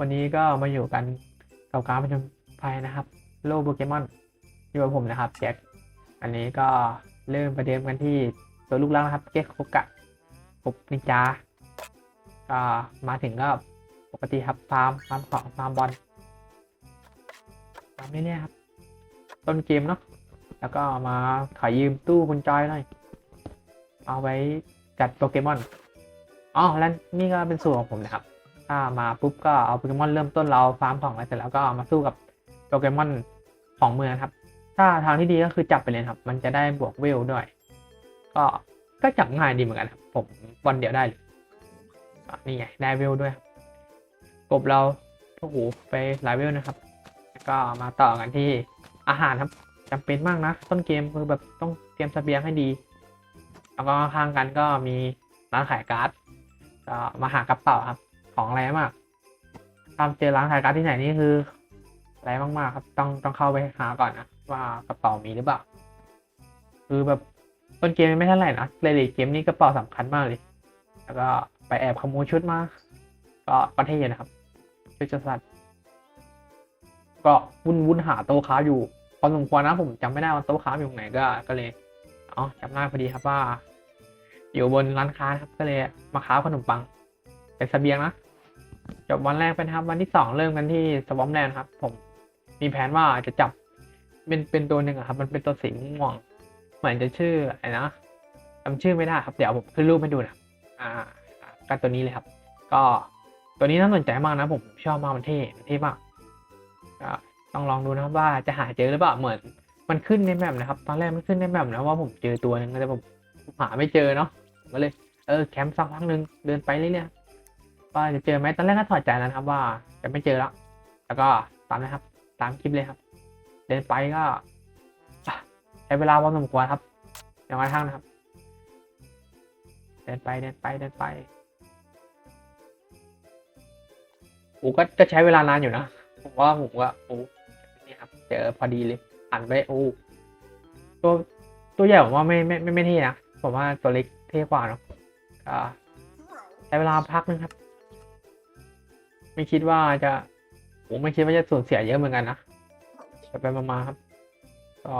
วันนี้ก็มาอยู่กันกับการประจำภัยนะครับ โลกโปเกมอนอยู่กับผมนะครับแจ็คอันนี้ก็เริ่มประเดิมกันที่ตัวลูกล่างนะครับเจ็คโคกะปุบนินจาก็มาถึงก็ปกติครับฟาร์มฟาร์มของฟาร์มบอลฟาร์มเรื่ยครับ ต้นเกมเนาะแล้วก็มาขอยืมตู้คุณจอยหน่อยเอาไว้จัดโปเกมอนอ๋อแล้วนี่ก็เป็นส่วนของผมนะครับ ถ้ามาปุ๊บก็เอาโปเกมอนเริ่มต้นเราฟาร์มของอะไรเสร็จแล้วก็เอามาสู้กับโปเกมอนของเมืองครับ ถ้าทางที่ดีก็คือจับไปเลยครับ มันจะได้บวกเวลด้วย ก็ก็จับง่ายดีเหมือนกันครับ ผมวันเดียวได้เลยนี่ไงได้เวลด้วยครับกบเราโอ้โหไปหลายเวลนะครับก็มาต่อกันที่อาหารครับจำเป็นมากนะ ต้นเกมคือแบบต้องเตรียมเสบียงให้ดี แล้วก็ข้างๆกันก็มีร้านขายการ์ดก็มาหากระเป๋าครับ ของแรงมากถ้าเจอร้านขายการ์ดที่ไหนนี่คือแรงมากๆครับ ต้องต้องเข้าไปหาก่อนนะว่ากระเป๋ามีหรือเปล่า คือแบบต้นเกมไม่เท่าไหร่นะเลยเลยเกมนี้กระเป๋าสำคัญมากเลย แล้วก็ไปแอบขโมยชุดมา ก็ประเทศนะครับชุดจสัตว์ก็วุ่นวุ่นหาโต๊ะค้าอยู่พอสมควรนะผมจำไม่ได้ว่าโต๊ะค้าอยู่ไหนก็ ก็เลยอ๋อจำได้พอดีครับว่า อยู่บนร้านค้าครับก็เลยมาค้าขนมปัง เป็นเสบียงนะ จบวันแรกเป็นครับ วันที่สองเริ่มกันที่สวอมแลนด์ครับ ผมมีแผนว่าจะจับเป็นเป็นตัวหนึ่งครับ มันเป็นตัวสีม่วง เหมือนจะชื่ออะไรนะจำชื่อไม่ได้ครับ เดี๋ยวผมขึ้นรูปให้ดูนะอ่าก็ตัวนี้เลยครับ ก็ตัวนี้น่าสนใจมากนะ ผมชอบมากมันเท่มันเท่มากก็ต้องลองดูนะครับว่าจะหาเจอหรือเปล่าเหมือน มันขึ้นในแมปนะครับ ตอนแรกมันขึ้นในแมปนะว่าผมเจอตัวหนึ่งแต่ผมหาไม่เจอเนาะก็เลยเออแคมป์สักพักหนึ่งเดินไปเรื่อย ว่าจะเจอไหมตอนแรกก็ถอดใจแล้วนะครับว่าจะไม่เจอแล้ว แล้วก็ตามนะครับ ตามคลิปเลยครับ เดินไปก็ใช้เวลาพอสมควรครับอย่างไรทั้งนะครับ เดินไปเดินไปเดินไปโอ้ก็ก็ใช้เวลานานอยู่นะผมว่าผมว่าโอ้นี่ครับเจอพอดีเลยหันไปโอ้ตัวตัวใหญ่ผมว่าไม่ไม่ไม่ไม่เท่นะผมว่าตัวเล็กเท่กว่าเนาะก็ใช้เวลาพักนึงครับ ไม่คิดว่าจะผมไม่คิดว่าจะสูญเสียเยอะเหมือนกันนะไปไปมาๆครับก็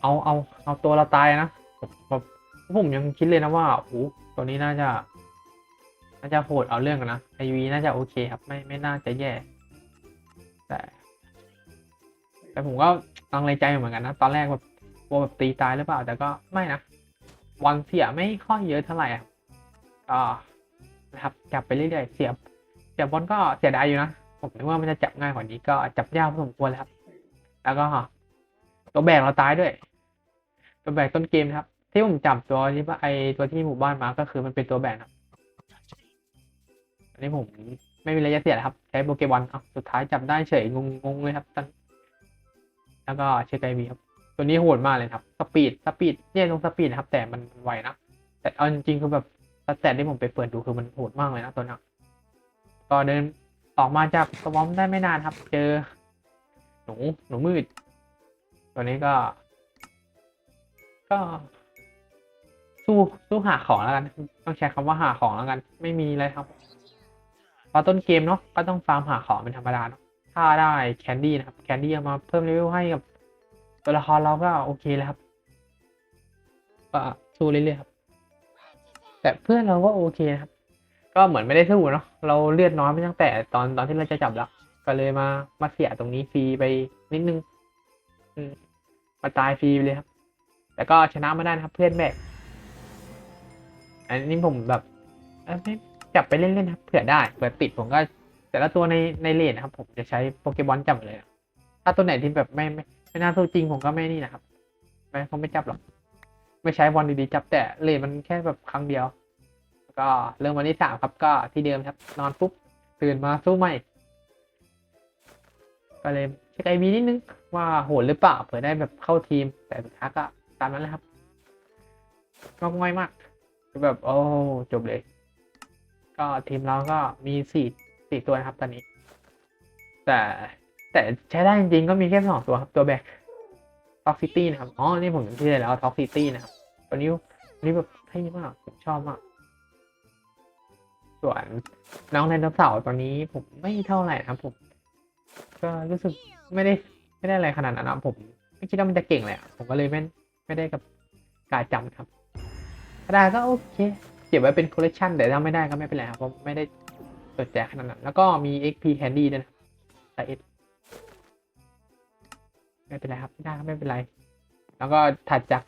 เอาเอาเอาตัวเราตายนะผมผมผมยังคิดเลยนะว่าโอ้ตัวนี้น่าจะ น่าจะโหดเอาเรื่องกันนะไอวีน่าจะโอเคครับ ไม่ไม่น่าจะแย่ แต่ แต่ผมก็ลังเลใจเหมือนกันนะ ตอนแรกแบบกลัวแบบตีตายหรือเปล่า แต่ก็ไม่นะวันเสียไม่ค่อยเยอะเท่าไหร่อะก็นะครับจับไปเรื่อยๆเสีย บเสียบบอลก็เสียดายอยู่นะ ผมนึกว่ามันจะจับง่ายกว่านี้ก็จับยากพอสมควรเลยครับ แล้วก็ตัวแบกเราตายด้วย ตัวแบกต้นเกมครับ ที่ผมจับตัวที่ว่าไอตัวที่หมู่บ้านมาก็คือมันเป็นตัวแบกครับอันนี้ผมไม่มีอะไรจะเสียครับ ใช้โปเกมอนเอาสุดท้ายจับได้เฉยงงงเลยครับตอนแล้วก็เชคไอวีครับ ตัวนี้โหดมากเลยครับ สปีด สปีดเนี่ยลงสปีดนะครับ แต่มันไวนะ แต่เอาจริงๆคือแบบแตทที่ผมไปเปิดดูคือมันโหดมากเลยนะตัวนี้ ก็เดินออกมาจากสวอมได้ไม่นานครับ เจอ หนูหนูมืด ตัวนี้ก็ ก็ สู้สู้หาของแล้วกัน ต้องใช้คำว่าหาของแล้วกัน ไม่มีอะไรครับพอต้นเกมเนาะก็ต้องฟาร์มหาของเป็นธรรมดาเนาะถ้าได้แคนดี้นะครับ แคนดี้เอามาเพิ่มเลเวลให้กับตัวละครเราก็โอเคแล้วครับก็สู้เรื่อยๆครับ แต่เพื่อนเราก็โอเคนะครับ ก็เหมือนไม่ได้สู้เนาะเราเลือดน้อยไปตั้งแต่ตอนตอนที่เราจะจับแล้วก็เลยมามาเสียตรงนี้ฟรีไปนิดนึงอืมาตายฟรีไปเลยครับ แต่ก็ชนะมาได้นะครับ เพื่อนแบกอันนี้ผมแบบจับไปเล่นๆครับเผื่อได้เผื่อติดผมก็ แต่ละตัวในในเลนนะครับ ผมจะใช้โปเกมอนจับเลยอะถ้าตัวไหนที่แบบไม่ไม่ไม่น่าสู้จริงผมก็ไม่นี่นะครับไม่คงไม่จับหรอก ไม่ใช้บอลดีๆจับแต่เลนมันแค่แบบครั้งเดียว ก็เริ่มวันที่สามครับก็ที่เดิมครับ นอนปุ๊บตื่นมาสู้ใหม่ ก็เลยเช็คไอวีนิดนึงว่าโหดหรือเปล่าเผื่อได้แบบเข้าทีม แต่สุดท้ายก็ตามนั้นแหละครับงอกง่อยมากคือแบบโอ้จบเลย ก็ทีมเราก็มีสี่สี่ตัวนะครับตอนนี้ แต่แต่ใช้ได้จริงๆก็มีแค่สองตัวครับตัวแบกท็อกซิตี้นะครับ อ๋อ นี่ผมจำชื่อได้แล้วท็อกซิตี้นะครับตัวนี้ตัวนี้แบบเท่มากผมชอบมาก ส่วนน้องไดโนเสาร์ตอนนี้ผมไม่เท่าไหร่นะผม ก็รู้สึกไม่ได้ไม่ได้อะไรขนาดนั้นนะผมไม่คิดว่ามันจะเก่งเลยผมก็เลยไม่ไม่ได้กับการจำครับถ้าได้ก็โอเค เก็บไว้เป็นคอลเลกชันแต่ถ้าไม่ได้ก็ไม่เป็นไรครับเพราะไม่ได้สนใจขนาดนั้น แล้วก็มี XP Candy ด้วยนะแต่ S ไม่เป็นไรครับไม่ได้ก็ไม่เป็นไร แล้วก็ถัดจาก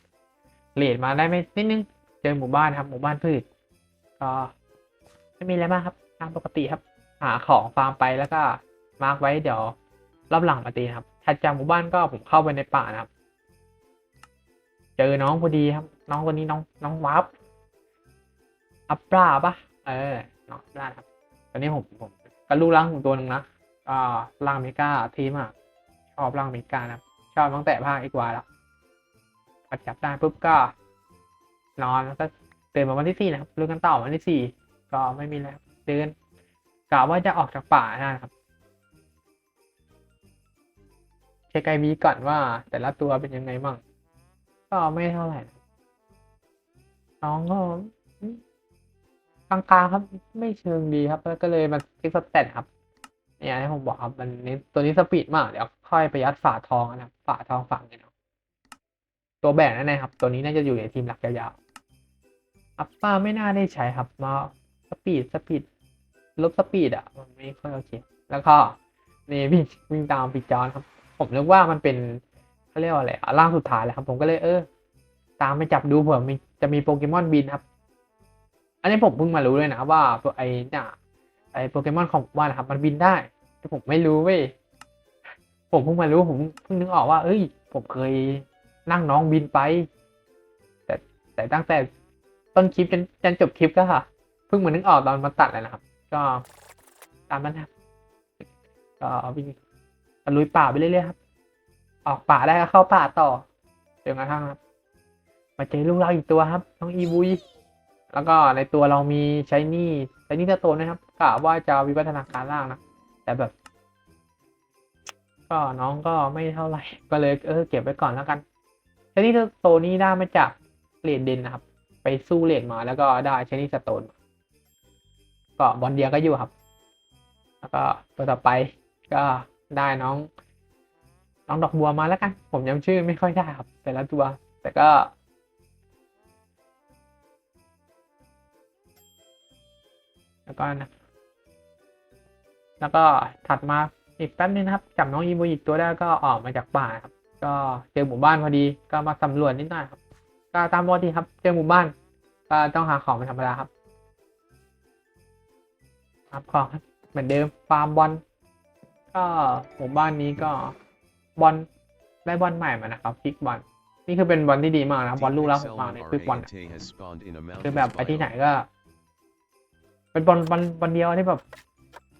เลดมาได้ไม่นิดนึง เจอหมู่บ้านครับ หมู่บ้านพืชก็ ไม่มีอะไรมากครับ ตามปกติครับ หาของฟาร์มไปแล้วก็มาร์กไว้เดี๋ยวรอบหลังมาตีนะครับถัดจากหมู่บ้านก็ผมเข้าไปในป่านะครับ เจอน้องพอดีครับ น้องคนนี้น้องน้องวับอัปปลาปะเออน้องอัปปลาครับ ตอนนี้ผมผมก็ลูกร่างของตัวหนึ่งนะก็ร่างเมกาทีมากชอบร่างเมกานะครับชอบตั้งแต่ภาคอีกวายแล้วพอจับได้ปุ๊บก็นอนแล้วก็ตื่นมาวันที่สี่นะครับลุกกันต่อวันที่สี่ ก็ไม่มีแล้วเดินกะว่าจะออกจากป่านะครับเช็คไอวีก่อนว่า แต่ละตัวเป็นยังไงมั่งก็ไม่เท่าไหร่น้องก็กลางๆครับ ไม่เชิงดีครับ แล้วก็เลยมาเช็คสแตทครับเนี่ยที่ผมบอกครับมันนี้ตัวนี้สปีดมากเดี๋ยวค่อยไปยัดฝาทองนะครับฝาทองฝั่งเงินเอาตัวแบ่งนั่นเองครับ ตัวนี้น่าจะอยู่ในทีมหลักยาวๆอัปป้าไม่น่าได้ใช้ครับมา สปีดสปีดลบสปีดอะ มันไม่ค่อยโอเค แล้วก็นี่วิ่งวิ่งตามปีจอนครับ ผมนึกว่ามันเป็นเขาเรียกว่าอะไรอ่างสุดท้ายแหละครับ ผมก็เลยเออ ตามไปจับดูเผื่อมีจะมีโปเกมอนบินครับ อันนี้ผมเพิ่งมารู้เลยนะว่าไอ้เนี่ยไอ้โปเกมอนของว่านะครับ มันบินได้ แต่ผมไม่รู้เว้ยผมเพิ่งมารู้ผมเพิ่งนึกออกว่า เอ้ย ผมเคยนั่งน้องบินไป แต่แต่ตั้งแต่ต้นคลิปจนจนจบคลิปก็ค่ะ พิ่งมานึกออกตอนมาตัดเลยนะครับ ก็ตามนั้นครับก็วิ่งลุยป่าไปเรื่อยๆครับ ออกป่าได้ก็เข้าป่าต่อจนกระทั่งครับ มาเจอลูกเราอีกตัวครับน้องอีบุยแล้วก็ในตัวเรามีใช้นี่ใช้นี่ตะโตนนะครับกะว่าจะวิวัฒนาการร่างนะแต่แบบ ก็น้องก็ไม่เท่าไหร่ก็เลยเออเก็บไว้ก่อนแล้วกันใช้นี่ตะโตนนี่ได้มาจากเลดเดนนะครับ ไปสู้เลดมาแล้วก็ได้ใช้นี่สโตนมา ก็บอลเดียก็อยู่ครับ แล้วก็ตัวต่อไปก็ได้น้อง น้องดอกบัวมาแล้วกัน ผมจำชื่อไม่ค่อยได้ครับ แต่ละตัว แต่ก็แล้วก็นะ แล้วก็ถัดมาอีกแป๊บนึงนะครับ จับน้องอีโมอีกตัวได้ก็ออกมาจากป่าครับ ก็เจอหมู่บ้านพอดีก็มาสำรวจนิดหน่อยครับ ก็ตามปกติครับ เจอหมู่บ้าน ก็ต้องหาของเป็นธรรมดาครับ ครับเหมือนเดิมฟาร์มบอลก็หมู่บ้านนี้ก็บอลได้บอลใหม่มานะครับพิกบอลนี่คือเป็นบอลที่ดีมากนะบอลลูกแล้วผมมาในพิกบอลอะคือแบบไปที่ไหนก็ เป็นบอลบอลบอลเดียวที่แบบ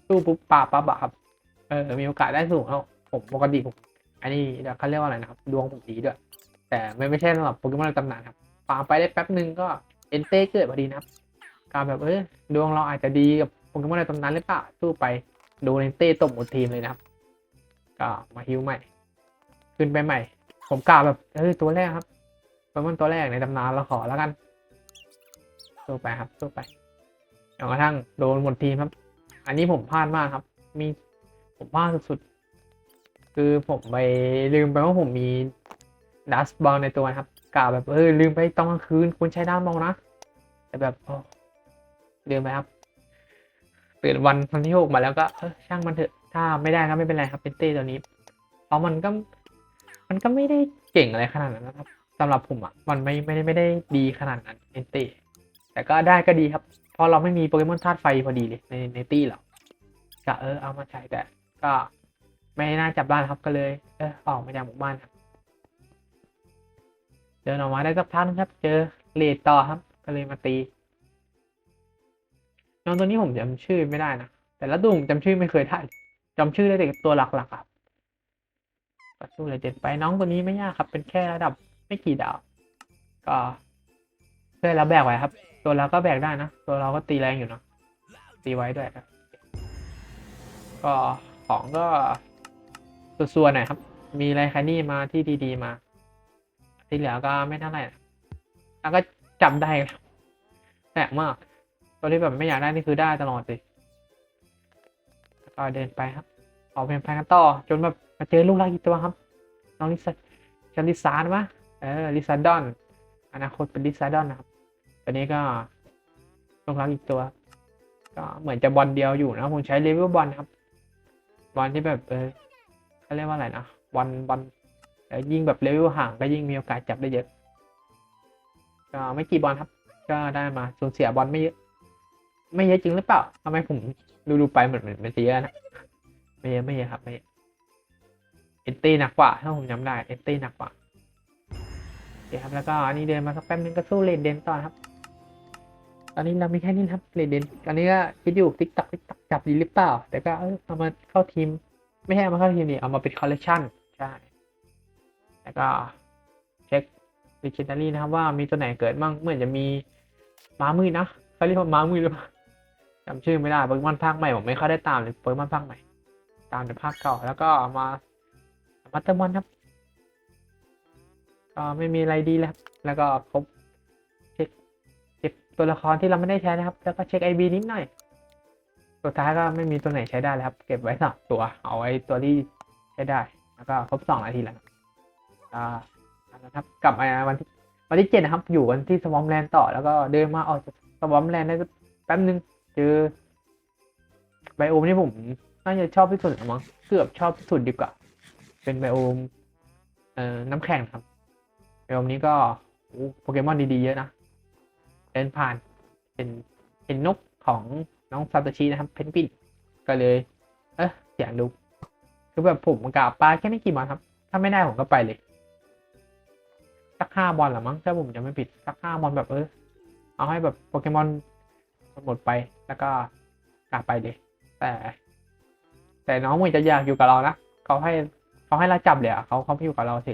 สู้ปุ๊บปาปั๊บอะครับเออมีโอกาสได้สูงแล้วผมปกติผมอันนี้เดี๋ยวเขาเรียกว่าอะไรนะครับ ดวงผมดีด้วย แต่ไม่ไม่ใช่สำหรับโปเกมอนในตำนานครับปาไปได้แป๊บหนึ่งก็เอนเต้เกิดพอดีนะครับการแบบเออดวงเราอาจจะดีกับ โปเกมอนในตำนานหรือเปล่าสู้ไปโดนเอนเต้ตบหมดทีมเลยนะครับ ก็มาฮิวใหม่ ขึ้นไปใหม่ ผมกล่าวแบบเออตัวแรกครับโปเกมอนตัวแรกในตำนานเราขอแล้วกันสู้ไปครับสู้ไปจนกระทั่งโดนหมดทีมครับ อันนี้ผมพลาดมากครับ มีผมพลาดสุดๆ คือผมไปลืมไปว่าผมมีดัสบอลในตัวครับกล่าวแบบเออลืมไปตอนกลางคืนคุณใช้ด้านบอลนะ แต่แบบลืมไปครับ ตื่นวันวันที่หกมาแล้วก็เออช่างมันเถอะถ้าไม่ได้ก็ไม่เป็นไรครับเป็นเต้ตัวนี้ เพราะมันก็มันก็ไม่ได้เก่งอะไรขนาดนั้นนะครับสำหรับผมอะมันไม่ไม่ได้ไม่ได้ดีขนาดนั้นเอนเต้แต่ก็ได้ก็ดีครับเพราะเราไม่มีโปเกมอนธาตุไฟพอดีเลยในในตี้เราก็เออเอามาใช้แต่ก็ไม่น่าจับบ้านครับก็เลย เออออกมาจากหมู่บ้านครับเดินออกมาได้สักพักนึงครับ เจอเลดต่อครับ ก็เลยมาตี น้องตัวนี้ผมจำชื่อไม่ได้นะ แต่ละตัวผมจำชื่อไม่เคยได้จำชื่อได้แต่ตัวหลักๆครับก็สู้เลยเด็ดไปน้องตัวนี้ไม่ยากครับ เป็นแค่ระดับไม่กี่ดาว ก็เพื่อนเราแบกไว้ครับ ตัวเราก็แบกได้นะ ตัวเราก็ตีแรงอยู่เนาะตีไว้ด้วยครับก็ของก็ส่วนๆหน่อยครับ มีไรคานี่มาที่ดีๆมา ที่เหลือก็ไม่เท่าไหร่แล้วก็จำได้ครับแปลกมาก ตัวที่แบบไม่อยากได้นี่คือได้ตลอดสิแล้วก็เดินไปครับ ออกเป็นแฟนกันต่อ จนแบบมาเจอลูกรักอีกตัวครับ น้องลิซาชาลิซานวะเออลิซาดอน อนาคตเป็นลิซาดอนนะครับตอนนี้ก็ลูกรักอีกตัว ก็เหมือนจะบอลเดียวอยู่นะผมใช้เลเวลบอลครับ บอลที่แบบเออเขาเรียกว่าอะไรนะบอลบอลเออยิ่งแบบเลเวลห่างก็ยิ่งมีโอกาสจับได้เยอะ ก็ไม่กี่บอลครับ ก็ได้มาสูญเสียบอลไม่เยอะ ไม่เยอะจริงหรือเปล่าทำไมผมดูดูไปเหมือนเหมือนมันจะเยอะนะไม่เยอะไม่เยอะครับไม่เยอะเอนตี้หนักกว่าถ้าผมจำได้เอนตี้หนักกว่าโอเคครับแล้วก็อันนี้เดินมาสักแป๊บนึงก็สู้เลดเดนต่อครับ ตอนนี้เรามีแค่นี้ครับเลดเดนตอนนี้ก็คิดอยู่ติ๊กตักติ๊กตักจับดีหรือเปล่า แต่ก็เออเอามาเข้าทีม ไม่ใช่เอามาเข้าทีมนี่เอามาเป็นคอลเลคชันใช่แล้วก็เช็คดิจิทัลลี่นะครับว่ามีตัวไหนเกิดบ้างเหมือนจะมีม้ามืดนะเขาเรียกว่าม้ามืดหรือเปล่า จำชื่อไม่ได้โปเกมอนภาคใหม่ผมไม่ค่อยได้ตามเลยโปเกมอนภาคใหม่ ตามในภาคเก่าแล้วก็มามัตเตอร์มอนครับก็ไม่มีอะไรดีแล้วครับแล้วก็ครบเช็คเช็คตัวละครที่เราไม่ได้ใช้นะครับ แล้วก็เช็คไอบีนิดหน่อยสุดท้ายก็ไม่มีตัวไหนใช้ได้แล้วครับ เก็บไว้สามตัว เอาไว้ตัวที่ใช้ได้ แล้วก็ครบสองนาทีแล้วอ่านะครับ กลับมาวันที่วันที่เจ็ดนะครับ อยู่กันที่สวอมแลนด์ต่อ แล้วก็เดินมาออกจากสวอมแลนด์ได้แป๊บนึง เจอไบโอมที่ผมน่าจะชอบที่สุดมั้งเกือบชอบที่สุดดีกว่า เป็นไบโอมเอ่อน้ำแข็งครับไบโอมนี้ก็โปเกมอนดีๆเยอะนะเดินผ่านเป็นเป็นนกของน้องซาโตชินะครับ เพนกวินก็เลย เอะอยากดูคือแบบผมกับปลาแค่ไม่กี่บอลครับ ถ้าไม่ได้ผมก็ไปเลย สักห้าบอลหรือมั้งถ้าผมจะไม่ผิดสักห้าบอลแบบเออเอาให้แบบโปเกมอนหมดไป แล้วก็กลับไปเลยแต่ แต่น้องมือนจะอยากอยู่กับเรานะเขาให้เขาให้เราจับเลยอะเขาเขาไม่อยู่กับเราสิ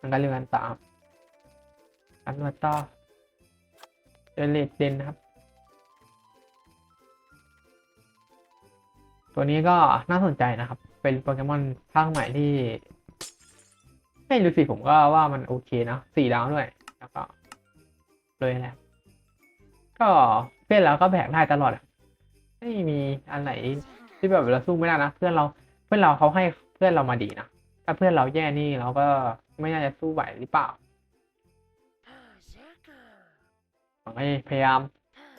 มันก็เรื่องกันตามอันมาต่อเดนเลดเดนนะครับ ตัวนี้ก็น่าสนใจนะครับ เป็นโปเกมอนภาคใหม่ที่ไม่รู้สิผมก็ว่ามันโอเคนะสี่ดาวด้วย แล้วก็เลยแหละก็ เพื่อนเราก็แบกได้ตลอดอะไม่มีอันไหนที่แบบเราสู้ไม่ได้นะเพื่อนเราเพื่อนเราเขาให้เพื่อนเรามาดีนะถ้าเพื่อนเราแย่นี่เราก็ไม่น่าจะสู้ไหวหรือเปล่าผมก็พยายาม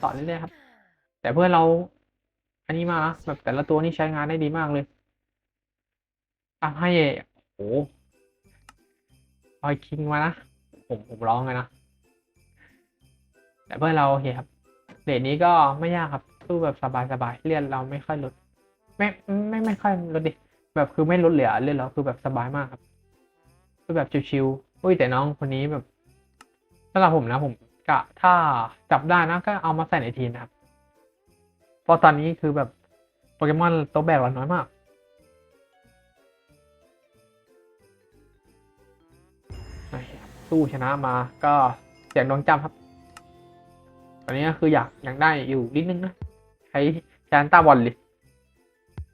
สอนเรื่อยๆครับ แต่เพื่อนเรา อันนี้มานะแบบแต่ละตัวนี่ใช้งานได้ดีมากเลยอะให้โอ้โหพอยคิงมานะผมผมร้องเลยนะแต่เพื่อนเราโอเคครับ เดทนี้ก็ไม่ยากครับสู้แบบสบายๆเลือดเราไม่ค่อยลดไม่ไม่ไม่ค่อยลดดิแบบคือไม่ลดเหลือเลือดเราคือแบบสบายมากครับคือแบบชิวๆอุ้ยแต่น้องคนนี้แบบสำหรับผมนะผมกะถ้าจับได้นะก็เอามาใส่ในทีนะครับเพราะตอนนี้คือแบบโปเกมอนตัวแบกเราน้อยมากสู้ชนะมาก็เสียงดวงจำครับ อนนี้ก็คืออยากอยากได้อยู่นิดนึงนะใช้แชนต้าบอลเลย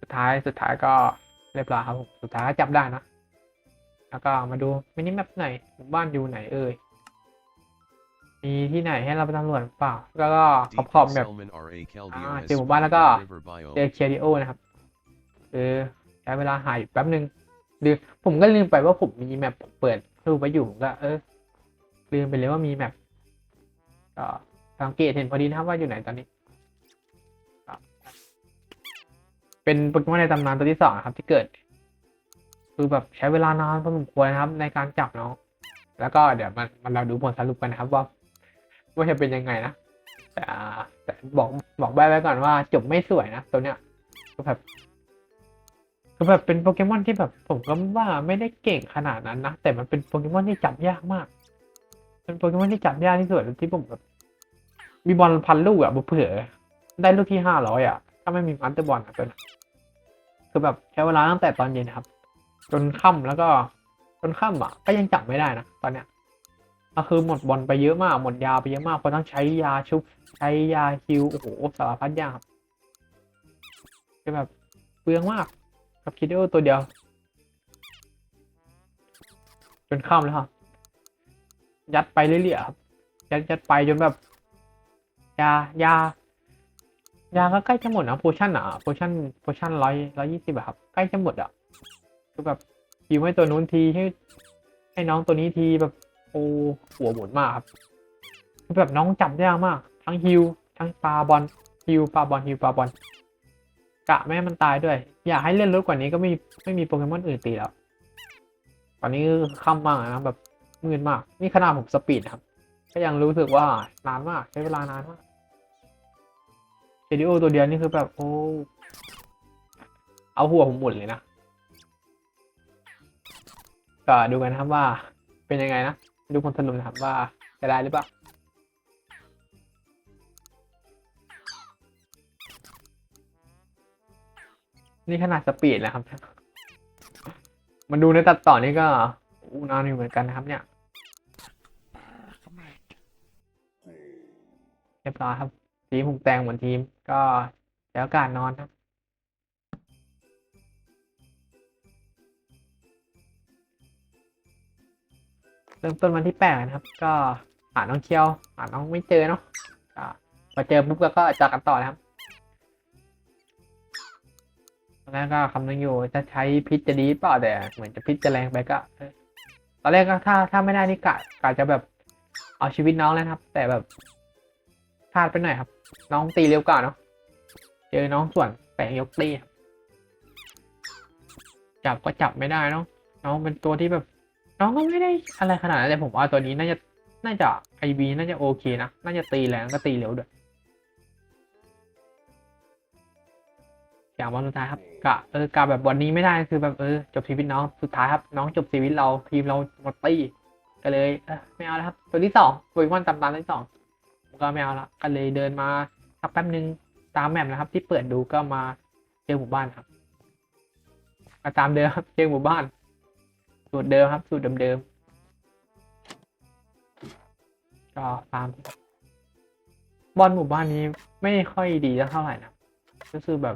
สุดท้ายสุดท้ายก็เรียบร้อยครับผมสุดท้ายจับได้นะ แล้วก็มาดูมินิแมปไหนหมู่บ้านอยู่ไหนเอ่ยมีที่ไหนให้เราไปตำรวจเปล่า แล้วก็ขอบขอบแบบเจอหมู่บ้านแล้วก็เจอเคียริโอนะครับคือใช้เวลาหายแป๊บนึงหรือผมก็ลืมไปว่าผมมีแมปเปิดรูปไว้อยู่ผมก็ เออลืมไปเลยว่ามีแมปก็ สังเกตเห็นพอดีนะครับว่าอยู่ไหนตอนนี้ เป็นโปเกมอนในตำนานตัวที่สองครับ ที่เกิด คือแบบใช้เวลานานพอสมควรนะครับ ในการจับน้อง แล้วก็เดี๋ยวมันมันเราดูผลสรุปกันนะครับ ว่าว่าจะเป็นยังไงนะแต่แต่บอกบอกใบไว้ก่อนว่าจบไม่สวยนะตัวเนี้ยก็แบบก็แบบเป็นโปเกมอนที่แบบผมก็ว่าไม่ได้เก่งขนาดนั้นนะแต่มันเป็นโปเกมอนที่จับยากมาก เป็นโปเกมอนที่จับยากที่สุดที่ผมแบบ มีบอลพันลูกอะเผื่อได้ลูกที่ห้าร้อยอะถ้าไม่มีมันเตอร์บอลอะตัวนั้นคือแบบใช้เวลาตั้งแต่ตอนเย็นครับ จนค่ำแล้วก็จนค่ำอะก็ยังจับไม่ได้นะตอนเนี้ยก็คือหมดบอลไปเยอะมากหมดยาไปเยอะมากเพราะต้องใช้ยาชุบใช้ยาฮิวโอ้โหสารพัดยาครับคือแบบเปลืองมากกับคิดว่าตัวเดียว จนค่ำแล้วครับยัดไปเรื่อยๆครับยัดยัดไปจนแบบ ยายายาก็ใกล้จะหมดนะโพชั่นอะโพชั่นโพชั่นร้อยร้อยยี่สิบอะครับ ใกล้จะหมดอะคือแบบยิวให้ตัวนู้นทีให้ให้น้องตัวนี้ทีแบบโอ้หัวหมุนมากครับคือแบบน้องจับยากมาก ทั้งฮิวทั้งปาบอลฮิวปาบอลฮิวปาบอลกะไม่มันตายด้วย อยากให้เล่นลดกว่านี้ก็ไม่ไม่มีโปเกมอนอื่นตีแล้ว ตอนนี้คือค่ำมากนะแบบมืดมาก นี่ขนาดผมสปีดครับ ก็ยังรู้สึกว่านานมากใช้เวลานานมาก เรดิโอตัวเดียวนี่คือแบบโอ้เอาหัวผมหมุนเลยนะก็ดูกันนะครับว่า เป็นยังไงนะดูคนสรุปนะครับว่าจะได้หรือเปล่านี่ขนาดสปีดนะครับ มันดูในตัดต่อนี่ก็อู้นานอยู่เหมือนกันนะครับเนี่ยเรียบร้อยครับ ทีมผมแต่งเหมือนทีมก็แล้วการนอนครับเริ่มต้นวันที่แปดนะครับ ก็หาน้องเคียวหาน้องไม่เจอเนาะพอเจอปุ๊บก็จากกันต่อนะครับตอนแรกก็คำนึงอยู่จะใช้พิษจะดีเปล่าแต่เหมือนจะพิษจะแรงไปก็ตอนแรกก็ถ้าถ้าไม่ได้นี่กะกะจะแบบเอาชีวิตน้องแล้วนะครับ แต่แบบพลาดไปหน่อยครับ น้องตีเร็วกว่าเนาะเจอน้องส่วนแปลงยกตีจับก็จับไม่ได้เนาะน้องเป็นตัวที่แบบ น้องก็ไม่ได้อะไรขนาดนั้นแต่ผมว่าตัวนี้น่าจะน่าจะไอบีน่าจะโอเคนะน่าจะตีแรงก็ตีเร็วด้วยอย่างวันสุดท้ายครับกะเออกะแบบวันนี้ไม่ได้คือแบบเออจบชีวิตน้องสุดท้ายครับ น้องจบชีวิตเราทีมเราหมดตีก็เลยเออไม่เอาแล้วครับ ตัวที่สองโปเกมอนตามตามตัวที่สอง ก็ไม่เอาละก็เลยเดินมาสักแป๊บนึงตามแมปนะครับ ที่เปิดดูก็มาเจอหมู่บ้านครับก็ตามเดิมครับเจอหมู่บ้าน สูตรเดิมครับ สูตรเดิมๆก็ตามบอลหมู่บ้านนี้ไม่ค่อยดีเท่าไหร่นะก็คือแบบ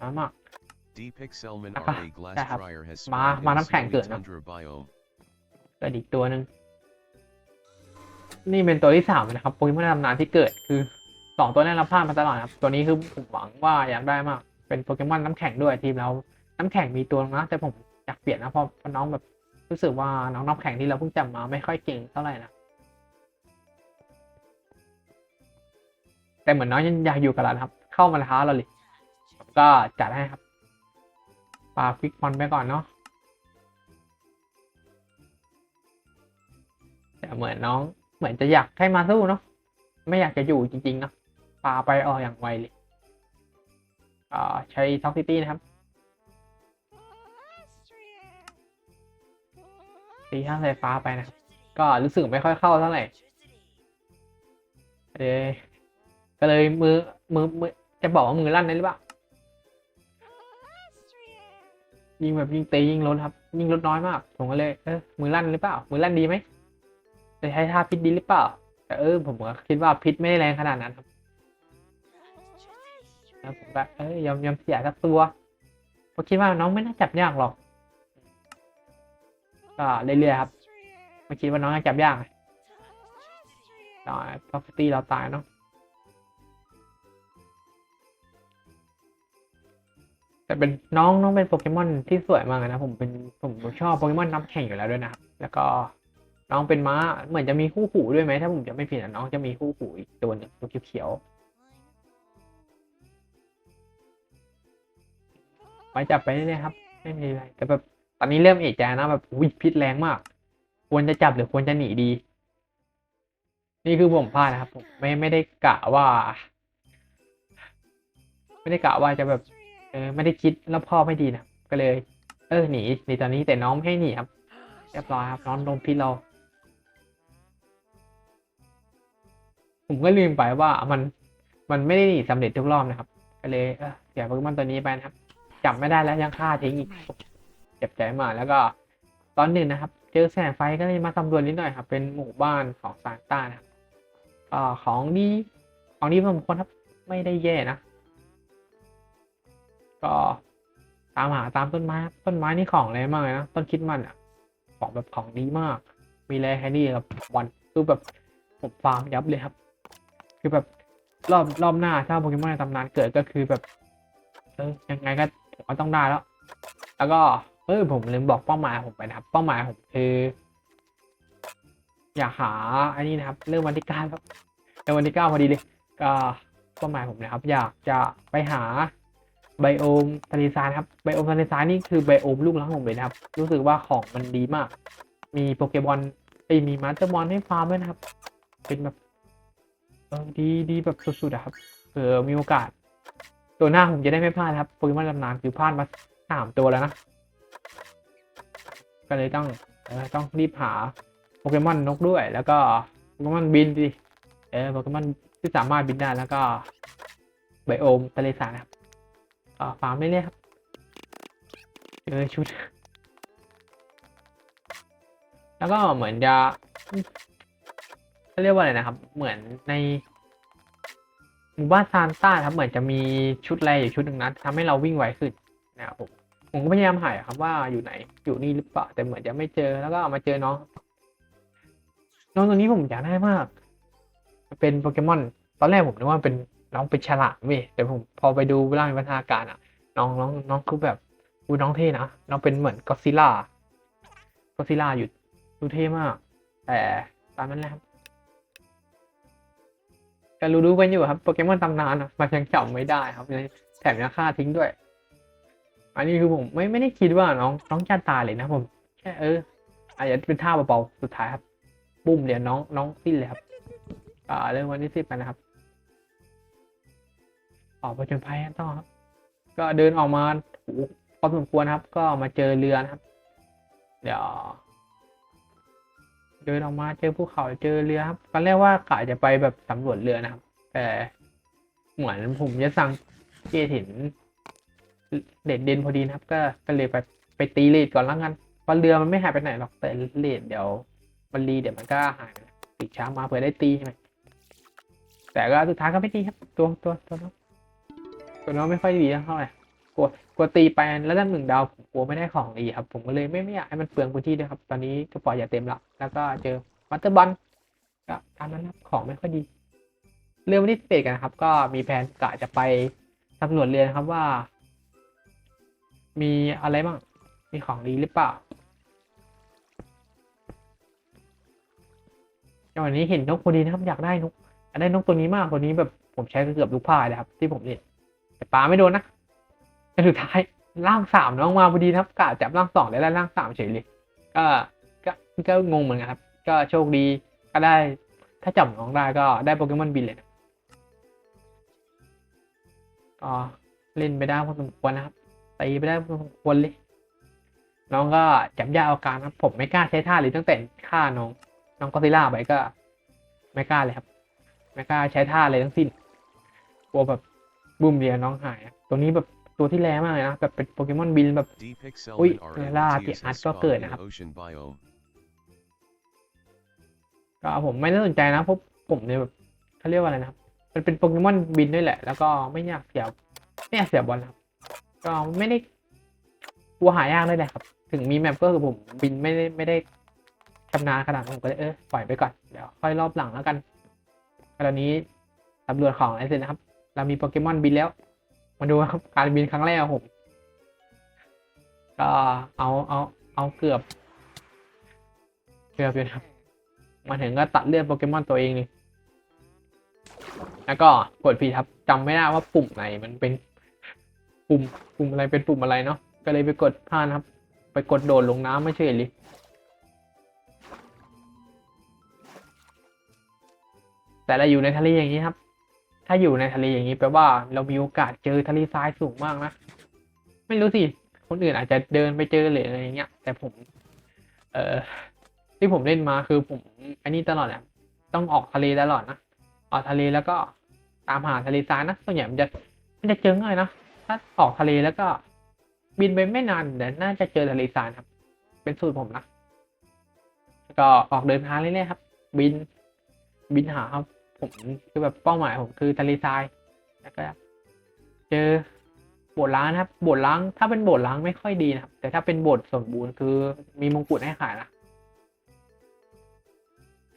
มามาก D Pixelman Apa? RA Glass Dạ, hả? Fryer has Mà- spawned mà in nắm khẳng Snowy cửa nè. Tundra biome. ก็อีกตัวหนึ่ง นี่เป็นตัวที่สามนะครับโปเกมอนในตำนานที่เกิดคือสองตัวนี้เราพลาดมาตลอดครับ ตัวนี้คือผมหวังว่าอยากได้มาก เป็นโปเกมอนน้ำแข็งด้วยทีมเราน้ำแข็งมีตัวนะ แต่ผมอยากเปลี่ยนนะเพราะน้องแบบรู้สึกว่าน้องน้ำแข็งที่เราเพิ่งจับมาไม่ค่อยเก่งเท่าไหร่นะแต่เหมือนน้องยังอยากอยู่กับเราครับ เข้ามาท้าเราเลยก็จัดให้ครับปาฟิกฟอนไปก่อนเนาะแต่เหมือนน้อง เหมือนจะอยากให้มาสู้เนาะไม่อยากจะอยู่จริงๆเนาะปาไปอออย่างไวเลยอ่าใช้ท็อกซิตี้นะครับตีท่าไฟฟ้าไปนะครับ ก็รู้สึกไม่ค่อยเข้าเท่าไหร่เลยก็เลยมือมือมือจะบอกว่ามือลั่นได้หรือเปล่ายิงแบบยิงตียิงลดครับ ยิงลดน้อยมาก ผมก็เลยเออมือลั่นหรือเปล่า มือลั่นดีไหม จะใช้ท่าพิษดีหรือเปล่า แต่เออผมก็คิดว่าพิษไม่ได้แรงขนาดนั้นครับแล้วผมก็เออยอมยอมเสียสักตัวเพราะคิดว่าน้องไม่น่าจับยากหรอก ก็เรื่อยๆครับไม่คิดว่าน้องจะจับยากตายพ็อกตี้เราตายเนาะแต่เป็นน้องน้องเป็นโปเกมอนที่สวยมากนะผมเป็นผมชอบโปเกมอนน้ำแข็งอยู่แล้วด้วยนะครับ แล้วก็ น้องเป็นม้า เหมือนจะมีคู่หูด้วยไหมถ้าผมจะไม่ผิดอะน้องจะมีคู่หูอีกตัวหนึงตัวเขียวๆไปจับไปเรื่อยๆครับ ไม่มีอะไร แต่แบบตอนนี้เริ่มเอะใจนะแบบอุ้ยพิษแรงมาก ควรจะจับหรือควรจะหนีดี นี่คือผมพลาดนะครับ ผมไม่ไม่ได้กะว่า ไม่ได้กะว่าจะแบบเออไม่ได้คิดแล้วพ่อไม่ดีนะก็เลย เออหนีหนีตอนนี้แต่น้องไม่ให้หนีครับเรียบร้อยครับน้องโดนพิษเรา ผมก็ลืมไปว่ามันมันไม่ได้หนีสำเร็จทุกรอบนะครับ ก็เลยเสียโปเกมอนตัวนี้ไปนะครับ จับไม่ได้แล้วยังฆ่าทิ้งอีกเจ็บใจมากแล้วก็ตอนหนึ่งนะครับ เจอแสงไฟก็เลยมาสำรวจนิดหน่อยครับ เป็นหมู่บ้านของซานต้านะครับของดีของดีพอสมควรครับไม่ได้แย่นะ ก็ตามหาตามต้นไม้ครับต้นไม้นี่ของอะไรมากเลยนะต้นคิดมันอะ ของแบบของดีมาก มีแร่แฮนดี้กับบอลคือแบบผมฟาร์มยับเลยครับ คือแบบรอบรอบหน้าถ้าโปเกมอนในตำนานเกิดก็คือแบบ เออยังไงก็มก็ต้องได้แล้ว แล้วก็เออผมลืมบอกเป้าหมายผมไปนะครับ เป้าหมายผมคือ อยากหาอันนี้นะครับ เรื่องวันที่เก้าครับเรื่องวันที่เก้าพอดีเลย ก็เป้าหมายผมนะครับ อยากจะไปหาไบโอมทะเลทรายครับไบโอมทะเลทรายนี่คือไบโอมลูกหลังผมเลยนะครับ รู้สึกว่าของมันดีมาก มีโปเกมอนไอมีมาสเตอร์บอลให้ฟาร์มด้วยนะครับ เป็นแบบ เออดีดีแบบสุดๆอะครับเผื่อมีโอกาส ตัวหน้าผมจะได้ไม่พลาดครับโปเกมอนตำนานคือพลาดมาสามตัวแล้วนะ ก็เลยต้องเออต้องรีบหาโปเกมอนนกด้วย แล้วก็โปเกมอนบินดิเออโปเกมอนที่สามารถบินได้แล้วก็ไบโอมทะเลสาบนะครับก็ฟาร์มไม่เรื่อยๆครับเจอชุด แล้วก็เหมือนจะ เขาเรียกว่าอะไรนะครับ เหมือนในหมู่บ้านซานต้าครับเหมือนจะมีชุดอะไรอยู่ชุดหนึ่งนะทำให้เราวิ่งไวขึ้นนะครับผมผมก็พยายามหาครับว่าอยู่ไหนอยู่นี่หรือเปล่าแต่เหมือนจะไม่เจอแล้วก็มาเจอน้องน้องตัวนี้ผมอยากได้มาก เป็นโปเกมอน ตอนแรกผมนึกว่าเป็นน้องเป็นฉลามเว้ยแต่ผมพอไปดูร่างวิวัฒนาการอะ น้องน้องน้องคือแบบอูน้องเท่นะน้องเป็นเหมือนก็ซิล่าก็ซิล่าอยู่ดูเท่มาก แต่ตามนั้นแหละครับ ก็รู้รู้กันอยู่ครับโปเกมอนตำนานอะมันยังจับไม่ได้ครับแถมยังฆ่าทิ้งด้วย อันนี้คือผมไม่ไม่ได้คิดว่าน้องน้องจะตายเลยนะผมแค่เอออาจจะเป็นท่าเบาๆสุดท้ายครับปุ้มเดี๋ยวน้องน้องสิ้นเลยครับ อ่าเรื่องวันที่สิบกันนะครับออกไปจนภัยต่อครับ ก็เดินออกมาโอ้พอสมควรครับ ก็มาเจอเรือนะครับ เดี๋ยว เดินออกมาเจอภูเขาเจอเรือครับตอนแรกว่ากะจะไปแบบสำรวจเรือนะครับ แต่เหมือนผมจะสั่งเกตเห็นเด็ดเด่นพอดีนะครับ ก็ก็เลยไปไปตีเลดก่อนแล้วกันเพราะเรือมันไม่หายไปไหนหรอกแต่เลดเดี๋ยวมันรีเดี๋ยวมันก็หายปปีกช้ามาเพื่อได้ตีใช่ไหมแต่ก็สุดท้ายก็ไม่ตีครับ ตัวตัวตัวน้องตัวน้องไม่ค่อยดีเท่าไหร่ ลัวกลัวตีไปแล้วด้านหนึ่งดาวผมกลัวไม่ได้ของดีครับ ผมก็เลยไม่ไม่อยากให้มันเปลืองพื้นที่ด้วยครับ ตอนนี้กระเป๋าอย่าเต็มละแล้วก็เจอมัตเตอร์บอลก็ตามนั้นครับของไม่ค่อยดี เรื่องวันที่สิบเอ็ดกันครับ ก็มีแผนกะจะไปสำรวจเรือนครับว่า มีอะไรบ้าง มีของดีหรือเปล่าอย่างวันนี้เห็นนกพอดีนะครับอยากได้นกอยากได้นกตัวนี้มากตัวนี้แบบผมใช้เกือบลูกพายเลยครับ ที่ผมเล่นแต่ปลาไม่โดนนะ แต่สุดท้ายร่างสามน้องมาพอดีนะครับกะจับร่างสองได้แล้วร่างสามเฉยเลยก็ก็ก็งงเหมือนกันครับ ก็โชคดีก็ได้ ถ้าจับน้องได้ก็ได้โปเกมอนบินเลยก็เล่นไปได้พอสมควรนะครับตีไปได้พอสมควรเลย น้องก็จับยาเอาการครับ ผมไม่กล้าใช้ท่าเลยตั้งแต่ฆ่าน้อง น้องก็ซิล่าไปก็ ไม่กล้าเลยครับ ไม่กล้าใช้ท่าเลยทั้งสิ้นกลัวแบบบุ้มเดียวน้องหายตัวนี้แบบ ตัวที่แรงมากเลยนะแบบเป็นโปเกมอนบินแบบ Deep Excel Ui, and người la RMT thì is ạt a có spot cười in nè. ocean biome. ก็ผมไม่ได้สนใจนะเพราะผมเนี่ยแบบเขาเรียกว่าอะไรนะครับ มันเป็นโปเกมอนบินด้วยแหละ แล้วก็ไม่อยากเสียไม่อยากเสียบอลครับ ก็ไม่ได้กลัวหายากด้วยแหละครับ ถึงมีแมปก็คือผมบินไม่ได้ไม่ได้ชำนาญขนาดนั้นผมก็เลยเออปล่อยไปก่อนเดี๋ยวค่อยรอบหลังแล้วกันตอนนี้สำรวจของอะไรเสร็จนะครับ เรามีโปเกมอนบินแล้ว มาดูครับการบินครั้งแรกของผมก็เอาเอาเอาเกือบ เกือบอยู่ครับมาถึงก็ตัดเลือดโปเกมอนตัวเองเลยแล้วก็กดผิดครับจำไม่ได้ว่าปุ่มไหนมันเป็นปุ่มปุ่มอะไรเป็นปุ่มอะไรเนาะก็เลยไปกดพลาดครับ ไปกดโดดลงน้ำไม่เฉยเลยแต่เราอยู่ในทะเลอย่างนี้ครับ ถ้าอยู่ในทะเลอย่างนี้แปลว่า เรามีโอกาสเจอทะเลทรายสูงมากนะ ไม่รู้สิ คนอื่นอาจจะเดินไปเจอหรืออะไรอย่างเงี้ย แต่ผม เอ่อ ที่ผมเล่นมาคือผมอันนี้ตลอดแหละต้องออกทะเลตลอดนะ ออกทะเลแล้วก็ตามหาทะเลทรายนะ ส่วนใหญ่มันจะมันจะเจอง่ายนะ ถ้าออกทะเลแล้วก็ บินไปไม่นานเดี๋ยวน่าจะเจอทะเลทรายครับ เป็นสูตรผมนะ ก็ออกเดินทางเรื่อยๆครับ บิน บินหาครับ ผมคือแบบเป้าหมายผมคือทะเลทราย แล้วก็ เจอโบสถ์ล้างนะครับ โบสถ์ล้าง ถ้าเป็นโบสถ์ล้างไม่ค่อยดีนะครับ แต่ถ้าเป็นโบสถ์สมบูรณ์คือมีมงกุฎให้ขายนะ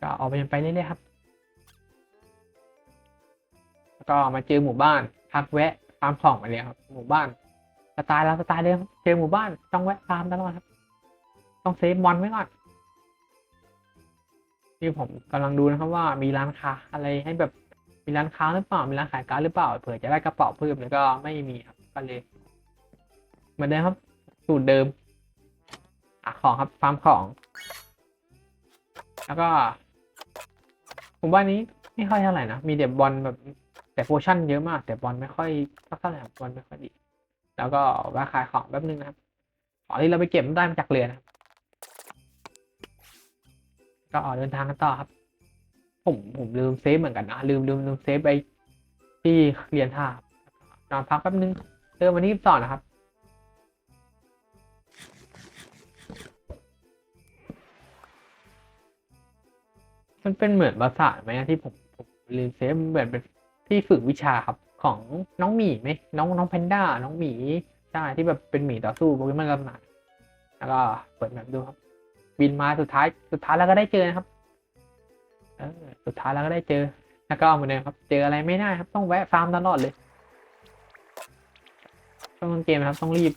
ก็ออกไปไปเรื่อยๆครับ แล้วก็มาเจอหมู่บ้าน พักแวะฟาร์มของมาเลยครับ หมู่บ้านสไตล์เราสไตล์เดิมเจอหมู่บ้าน ต้องแวะฟาร์มตลอดครับ ต้องเซฟบอลไว้ก่อน นี่ผมกำลังดูนะครับว่ามีร้านค้าอะไรให้แบบมีร้านค้าหรือเปล่ามีร้านขายการ์ดหรือเปล่าเผื่อจะได้กระเป๋าเพิ่มแล้วก็ไม่มีครับก็เลยเหมือนเดิมครับ สูตรเดิมอะของครับฟาร์มของ แล้วก็ ผมว่านี้ไม่ค่อยเท่าไหร่นะมีเด็บบอลแบบแต่โพชั่นเยอะมาก แต่บอลไม่ค่อยเท่าไหร่บอลไม่ค่อยดี แล้วก็แวะขายของแป๊บนึงนะครับของที่เราไปเก็บได้มาจากเรือนะครับ ก็ออกเดินทางกันต่อครับ ผมผมลืมเซฟเหมือนกันนะลืมลืมลืมเซฟไปที่เรียนท่านอนพักแป๊บนึงเติมวันที่สองนะครับมันเป็นเหมือนภาษาไหมที่ผมผมลืมเซฟเหมือนเป็นที่ฝึกวิชาครับของน้องหมีไหมน้องน้องแพนด้าน้องหมีใช่ที่แบบเป็นหมีต่อสู้โปเกมอนกำนัดแล้วก็เปิดแบบดูครับ บินมาสุดท้าย สุดท้ายแล้วก็ได้เจอนะครับเออสุดท้ายแล้วก็ได้เจอ แล้วก็เหมือนเดิมครับ เจออะไรไม่ได้ครับ ต้องแวะฟาร์มตลอดเลยช่วงต้นเกมนะครับ ต้องรีบ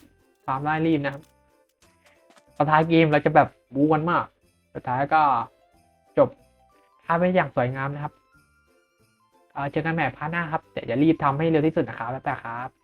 ฟาร์มได้รีบนะครับสุดท้ายเกมเราจะแบบบูกันมากสุดท้ายก็จบภาพไปอย่างสวยงามนะครับเเจอกันใหม่พาร์ทหน้าครับเดี๋ยวจะรีบทำให้เร็วที่สุดนะครับแล้วแต่ครับ